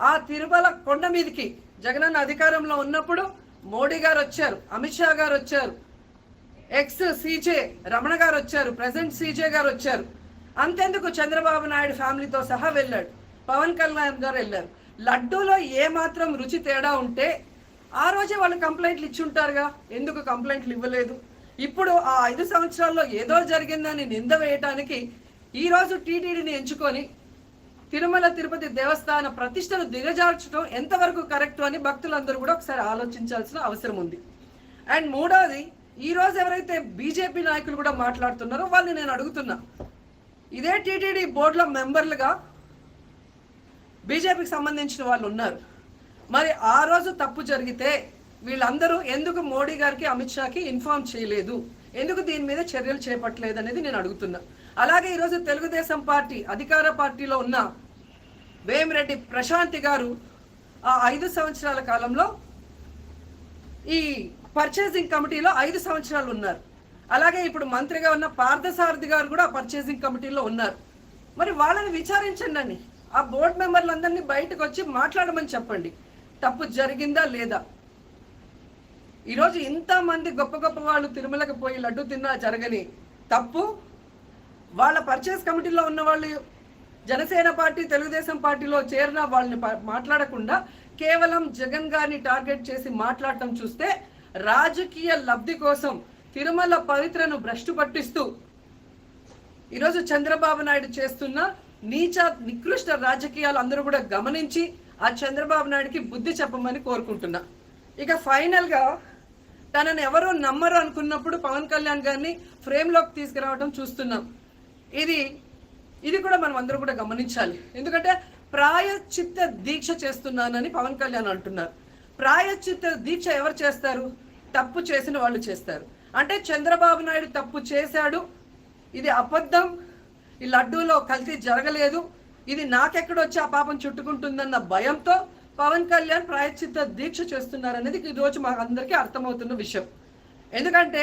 ఆ తిరుమల కొండ మీదకి జగనన్న అధికారంలో ఉన్నప్పుడు మోడీ గారు వచ్చారు అమిత్ షా గారు వచ్చారు ఎక్స్ సీజే రమణ గారు వచ్చారు ప్రజెంట్ సీజే గారు వచ్చారు. అంతెందుకు చంద్రబాబు నాయుడు ఫ్యామిలీతో సహా వెళ్ళాడు పవన్ కళ్యాణ్ గారు వెళ్ళారు. లడ్డూలో ఏ మాత్రం రుచి తేడా ఉంటే ఆ రోజే వాళ్ళు కంప్లైంట్లు ఇచ్చి ఉంటారుగా. ఎందుకు కంప్లైంట్లు ఇవ్వలేదు? ఇప్పుడు ఆ ఐదు సంవత్సరాల్లో ఏదో జరిగిందని నింద వేయటానికి ఈరోజు టీటీడీని ఎంచుకొని తిరుమల తిరుపతి దేవస్థాన ప్రతిష్టను దిగజార్చడం ఎంతవరకు కరెక్ట్ అని భక్తులందరూ కూడా ఒకసారి ఆలోచించాల్సిన అవసరం ఉంది. అండ్ మూడోది ఈ రోజు ఎవరైతే బీజేపీ నాయకులు కూడా మాట్లాడుతున్నారో వాళ్ళని నేను అడుగుతున్నా. ఇదే టీటీడీ బోర్డులో మెంబర్లుగా బీజేపీకి సంబంధించిన వాళ్ళు ఉన్నారు. మరి ఆ రోజు తప్పు జరిగితే వీళ్ళందరూ ఎందుకు మోడీ గారికి అమిత్ షాకి ఇన్ఫార్మ్ చేయలేదు? ఎందుకు దీని మీద చర్యలు చేపట్టలేదు అనేది నేను అడుగుతున్నా. అలాగే ఈరోజు తెలుగుదేశం పార్టీ అధికార పార్టీలో ఉన్న వేమిరెడ్డి ప్రశాంతి గారు ఆ ఐదు సంవత్సరాల కాలంలో ఈ పర్చేసింగ్ కమిటీలో ఐదు సంవత్సరాలు ఉన్నారు. అలాగే ఇప్పుడు మంత్రిగా ఉన్న పార్థసారథి గారు కూడా పర్చేసింగ్ కమిటీలో ఉన్నారు. మరి వాళ్ళని విచారించండి అండి ఆ బోర్డు మెంబర్లందరినీ బయటకు వచ్చి మాట్లాడమని చెప్పండి. తప్పు జరిగిందా లేదా? ఈరోజు ఇంతమంది గొప్ప గొప్ప వాళ్ళు తిరుమలకు పోయి లడ్డు తిన్నా జరగని తప్పు వాళ్ళ పర్చేస్ కమిటీలో ఉన్న వాళ్ళు జనసేన పార్టీ తెలుగుదేశం పార్టీలో చేరిన వాళ్ళని మాట్లాడకుండా కేవలం జగన్ గారిని టార్గెట్ చేసి మాట్లాడటం చూస్తే రాజకీయ లబ్ధి కోసం తిరుమల పవిత్రను భ్రష్టు పట్టిస్తూ ఈరోజు చంద్రబాబు నాయుడు చేస్తున్న నీచ నికృష్ట రాజకీయాలు అందరూ కూడా గమనించి ఆ చంద్రబాబు నాయుడుకి బుద్ధి చెప్పమని కోరుకుంటున్నా. ఇక ఫైనల్గా తనను తనని ఎవరో నమ్మరు అనుకున్నప్పుడు పవన్ కళ్యాణ్ గారిని ఫ్రేమ్లోకి తీసుకురావడం చూస్తున్నాం. ఇది ఇది కూడా మనం అందరూ కూడా గమనించాలి. ఎందుకంటే ప్రాయశ్చిత్త దీక్ష చేస్తున్నానని పవన్ కళ్యాణ్ అంటున్నారు. ప్రాయశ్చిత్త దీక్ష ఎవరు చేస్తారు? తప్పు చేసిన వాళ్ళు చేస్తారు. అంటే చంద్రబాబు నాయుడు తప్పు చేశాడు ఇది అబద్ధం ఈ లడ్డూలో కల్తీ జరగలేదు ఇది నాకెక్కడొచ్చి ఆ పాపం చుట్టుకుంటుందన్న భయంతో పవన్ కళ్యాణ్ ప్రాయశ్చిత్త దీక్ష చేస్తున్నారనేది ఈ రోజు మాకు అందరికీ అర్థమవుతున్న విషయం. ఎందుకంటే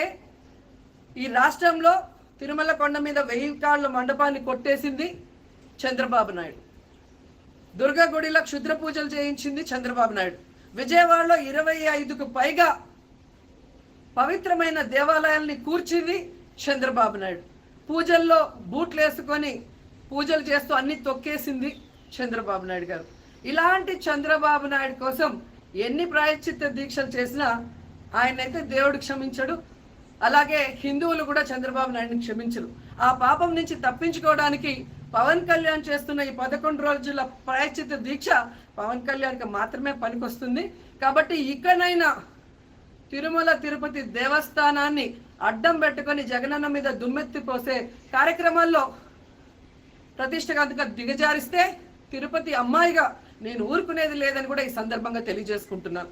ఈ రాష్ట్రంలో తిరుమల కొండ మీద వెయ్యి కాళ్ళ మండపాన్ని కొట్టేసింది చంద్రబాబు నాయుడు. దుర్గా గుడిలో క్షుద్ర పూజలు చేయించింది చంద్రబాబు నాయుడు. విజయవాడలో ఇరవై ఐదుకు పైగా పవిత్రమైన దేవాలయాల్ని కూర్చింది చంద్రబాబు నాయుడు. పూజల్లో బూట్లు వేసుకొని పూజలు చేస్తూ అన్ని తొక్కేసింది చంద్రబాబు నాయుడు గారు. ఇలాంటి చంద్రబాబు నాయుడు కోసం ఎన్ని ప్రాయశ్చిత్త దీక్షలు చేసినా ఆయనైతే దేవుడు క్షమించడు అలాగే హిందువులు కూడా చంద్రబాబు నాయుడిని క్షమించరు. ఆ పాపం నుంచి తప్పించుకోవడానికి పవన్ కళ్యాణ్ చేస్తున్న ఈ పదకొండు రోజుల ప్రాయచిత దీక్ష పవన్ కళ్యాణ్కి మాత్రమే పనికొస్తుంది. కాబట్టి ఇకనైనా తిరుమల తిరుపతి దేవస్థానాన్ని అడ్డం పెట్టుకొని జగనన్న మీద దుమ్మెత్తి పోసే కార్యక్రమాల్లో ప్రతిష్టగా దిగజారిస్తే తిరుపతి అమ్మాయిగా నేను ఊరుకునేది లేదని కూడా ఈ సందర్భంగా తెలియజేసుకుంటున్నాను.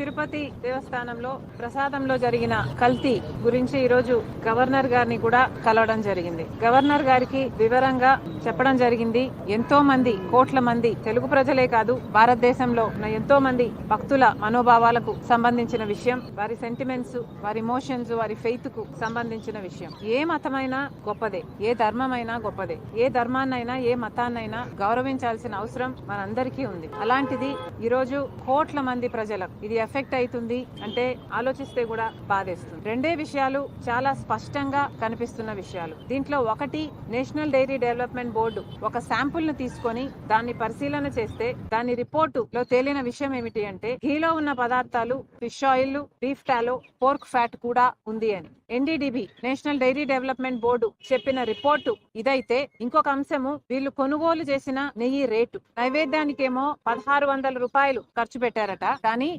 తిరుపతి దేవస్థానంలో ప్రసాదంలో జరిగిన కల్తీ గురించి ఈరోజు గవర్నర్ గారిని కూడా కలవడం జరిగింది. గవర్నర్ గారికి వివరంగా చెప్పడం జరిగింది. ఎంతో మంది కోట్ల మంది తెలుగు ప్రజలే కాదు భారతదేశంలో ఉన్న ఎంతో మంది భక్తుల మనోభావాలకు సంబంధించిన విషయం వారి సెంటిమెంట్స్ వారి ఇమోషన్స్ వారి ఫెయిత్కు సంబంధించిన విషయం. ఏ మతమైనా గొప్పదే ఏ ధర్మమైనా గొప్పదే ఏ ధర్మాన్నైనా ఏ మతాన్నైనా గౌరవించాల్సిన అవసరం మనందరికీ ఉంది. అలాంటిది ఈరోజు కోట్ల మంది ప్రజలకు ఇది ఎఫెక్ట్ అవుతుంది అంటే ఆలోచిస్తే కూడా బాధేస్తుంది. రెండే విషయాలు చాలా స్పష్టంగా కనిపిస్తున్న విషయాలు. దీంట్లో ఒకటి నేషనల్ డైరీ డెవలప్మెంట్ బోర్డు ఒక శాంపుల్ను తీసుకొని దాన్ని పరిశీలన చేస్తే దాని రిపోర్టు లో తేలిన విషయం ఏమిటి అంటే ఘీలో ఉన్న పదార్థాలు fish oil beef tallow pork fat కూడా ఉంది అని. NDDB national dairy development board చెప్పిన రిపోర్టు ఇదైతే ఇంకొక అంశము. వీళ్ళు కొనుగోలు చేసిన నెయ్యి రేటు. నైవేద్యానికేమో పదహారు వందల రూపాయలు ఖర్చు పెట్టారట. కానీ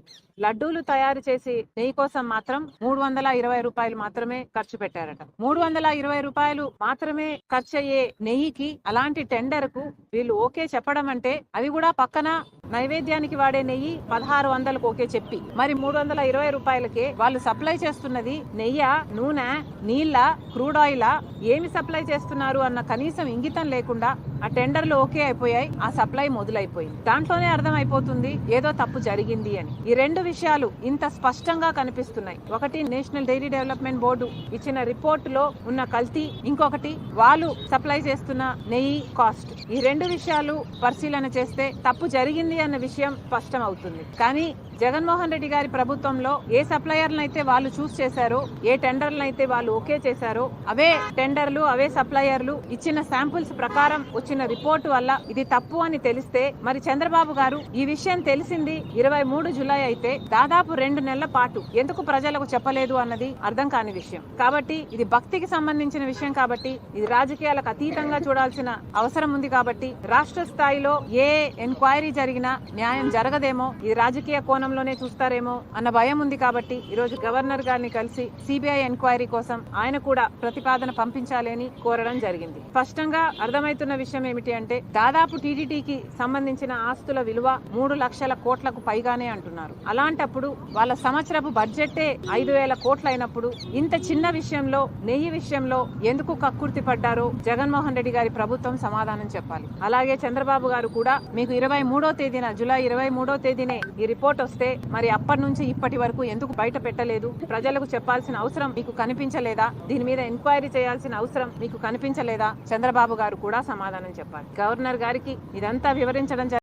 లడ్డూలు తయారు చేసి నెయ్యి కోసం మాత్రం మూడు వందల ఇరవై రూపాయలు మాత్రమే ఖర్చు పెట్టారట. మూడు వందల ఇరవై రూపాయలు మాత్రమే ఖర్చు అయ్యే నెయ్యికి అలాంటి టెండర్కు వీళ్ళు ఓకే చెప్పడం అంటే అవి కూడా పక్కన నైవేద్యానికి వాడే నెయ్యి పదహారు వందలకు ఓకే చెప్పి. మరి మూడు వందల ఇరవై రూపాయలకే వాళ్ళు సప్లై చేస్తున్నది నెయ్య నూనె నీళ్ళ క్రూడ్ ఆయిల్? ఏమి సప్లై చేస్తున్నారు అన్న కనీసం ఇంగితం లేకుండా ఆ టెండర్లు ఓకే అయిపోయాయి ఆ సప్లై మొదలైపోయింది. దాంట్లోనే అర్థం అయిపోతుంది ఏదో తప్పు జరిగింది అని. ఈ రెండు విషయాలు ఇంత స్పష్టంగా కనిపిస్తున్నాయి. ఒకటి నేషనల్ డైరీ డెవలప్మెంట్ బోర్డు ఇచ్చిన రిపోర్ట్లో ఉన్న కల్తీ ఇంకొకటి వాళ్ళు సప్లై చేస్తున్న నెయ్యి కాస్ట్. ఈ రెండు విషయాలు పరిశీలన చేస్తే తప్పు జరిగింది అన్న విషయం స్పష్టం అవుతుంది కానీ జగన్మోహన్ రెడ్డి గారి ప్రభుత్వంలో ఏ సప్లయర్లను అయితే వాళ్ళు చూస్ చేశారో ఏ టెండర్లను అయితే వాళ్ళు ఓకే చేశారో అవే టెండర్లు అవే సప్లయర్లు ఇచ్చిన శాంపుల్స్ ప్రకారం వచ్చిన రిపోర్టు వల్ల ఇది తప్పు అని తెలిస్తే మరి చంద్రబాబు గారు ఈ విషయం తెలిసింది ఇరవై మూడు జులై అయితే దాదాపు రెండు నెలల పాటు ఎందుకు ప్రజలకు చెప్పలేదు అన్నది అర్థం కాని విషయం. కాబట్టి ఇది భక్తికి సంబంధించిన విషయం కాబట్టి ఇది రాజకీయాలకు అతీతంగా చూడాల్సిన అవసరం ఉంది కాబట్టి రాష్ట్ర స్థాయిలో ఏ ఎంక్వైరీ జరిగినా న్యాయం జరగదేమో ఇది రాజకీయ కోణంలోనే చూస్తారేమో అన్న భయం ఉంది కాబట్టి ఈ రోజు గవర్నర్ గారిని కలిసి సిబిఐ ఎంక్వైరీ కోసం ఆయన కూడా ప్రతిపాదన పంపించాలని కోరడం జరిగింది. స్పష్టంగా అర్థమవుతున్న విషయం ఏమిటి అంటే దాదాపు టీడీటీకి సంబంధించిన ఆస్తుల విలువ మూడు లక్షల కోట్లకు పైగానే అంటున్నారు. అలాంటప్పుడు వాళ్ళ సంవత్సరపు బడ్జెట్టే ఐదు వేల కోట్లైనప్పుడు ఇంత చిన్న విషయంలో నెయ్యి విషయంలో ఎందుకు కక్కుర్తి పడ్డారో జగన్మోహన్ రెడ్డి గారి ప్రభుత్వం సమాధానం చెప్పాలి. అలాగే చంద్రబాబు గారు కూడా మీకు ఇరవై మూడో తేదీన జూలై ఇరవై మూడో తేదీనే ఈ రిపోర్ట్ వస్తే మరి అప్పటి నుంచి ఇప్పటి వరకు ఎందుకు బయట పెట్టలేదు? ప్రజలకు చెప్పాల్సిన అవసరం మీకు కనిపించలేదా? దీని మీద ఎంక్వైరీ చేయాల్సిన అవసరం మీకు కనిపించలేదా? చంద్రబాబు గారు కూడా సమాధానం చెప్పాలి గవర్నర్ గారికి ఇదంతా వివరించడం జరిగింది.